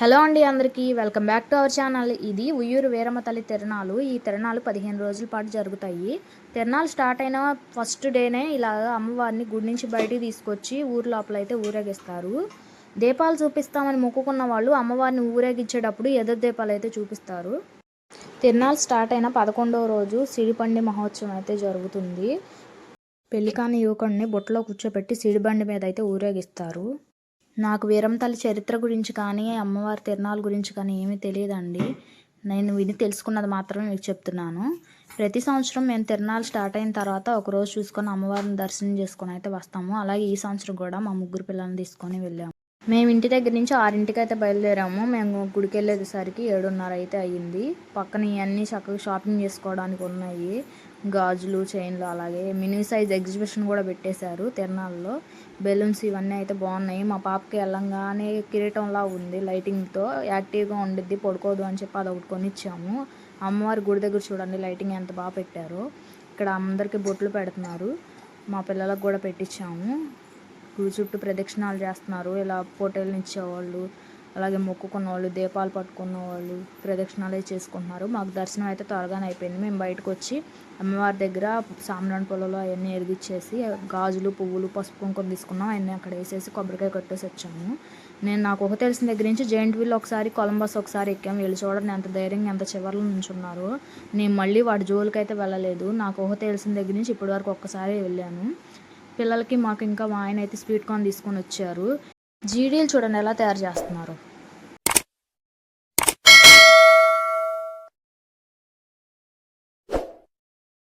Hello అండి అందరికీ welcome back to our channel. ఇది ఉయ్యూరు వీరమ్మ తల్లి తిరణాలు. ఈ తిరణాలు పదిహేను రోజుల పాటు జరుగుతాయి. తిరణాలు స్టార్ట్ అయిన ఫస్ట్ డేనే ఇలా అమ్మవారిని గుడి నుంచి బయటికి తీసుకొచ్చి ఊరు లోపల అయితే ఊరేగిస్తారు. దీపాలు చూపిస్తామని మొక్కుకున్న వాళ్ళు అమ్మవారిని ఊరేగించేటప్పుడు ఎదురు దీపాలు అయితే చూపిస్తారు. తిరణాలు స్టార్ట్ అయిన పదకొండవ రోజు సిడిపండి మహోత్సవం అయితే జరుగుతుంది. పెళ్ళికాని యువకుడిని బుట్టలో కూర్చోబెట్టి సిడిబండి మీద అయితే ఊరేగిస్తారు. నాకు వీరంతల చరిత్ర గురించి కానీ అమ్మవారి తిరణాల గురించి కానీ ఏమీ తెలియదండి. నేను విని తెలుసుకున్నది మాత్రమే మీకు చెప్తున్నాను. ప్రతి సంవత్సరం మేము తిరణాలు స్టార్ట్ అయిన తర్వాత ఒక రోజు చూసుకొని అమ్మవారిని దర్శనం చేసుకొని అయితే వస్తాము. అలాగే ఈ సంవత్సరం కూడా మా ముగ్గురు పిల్లల్ని తీసుకొని వెళ్ళాము. మేము ఇంటి దగ్గర నుంచి ఆరింటికి అయితే బయలుదేరాము. మేము గుడికి వెళ్ళేసరికి ఏడున్నర అయితే అయ్యింది. పక్కన ఇవన్నీ చక్కగా షాపింగ్ చేసుకోవడానికి ఉన్నాయి. గాజులు చైన్లు అలాగే మినీ సైజ్ ఎగ్జిబిషన్ కూడా పెట్టేశారు తిరణాల్లో. బెలూన్స్ ఇవన్నీ అయితే బాగున్నాయి. మా పాపకి వెళ్ళంగానే కిరీటంలా ఉంది లైటింగ్తో. యాక్టివ్గా ఉండిద్ది పడుకోదు అని చెప్పి అది ఒకటి కొనిచ్చాము. అమ్మవారి గుడి దగ్గర చూడండి లైటింగ్ ఎంత బాగా పెట్టారో. ఇక్కడ అందరికీ బొట్లు పెడుతున్నారు. మా పిల్లలకు కూడా పెట్టించాము గుడి చుట్టూ ప్రదక్షిణాలు చేస్తున్నారు. ఇలా పోటీలు ఇచ్చేవాళ్ళు అలాగే మొక్కుకున్న వాళ్ళు దీపాలు పట్టుకున్న వాళ్ళు ప్రదక్షిణాలు అయితే చేసుకుంటున్నారు. మాకు దర్శనం అయితే త్వరగానే అయిపోయింది. మేము బయటకు వచ్చి అమ్మవారి దగ్గర సామ్రాన్ పొలంలో అవన్నీ ఎరిగిచ్చేసి గాజులు పువ్వులు పసుపు కుంకుమ తీసుకున్నాం. అవన్నీ అక్కడ వేసేసి కొబ్బరికాయ కట్టేసి వచ్చాము. నేను నాకు ఒక తెలిసిన దగ్గర నుంచి జెయింట్ వీల్ ఒకసారి కొలంబస్ ఒకసారి ఎక్కాము వీళ్ళు చూడండి ఎంత ధైర్యంగా ఎంత చివర్లో నుంచున్నారు. నేను మళ్ళీ వాడి జోలికి అయితే వెళ్ళలేదు. నాకు ఊహ తెలిసిన దగ్గర నుంచి ఇప్పటివరకు ఒక్కసారి వెళ్ళాను. పిల్లలకి మాకు ఇంకా మా ఆయన అయితే స్వీట్ కార్న్ తీసుకొని వచ్చారు. జీడీలు చూడండి ఎలా తయారు చేస్తున్నారు.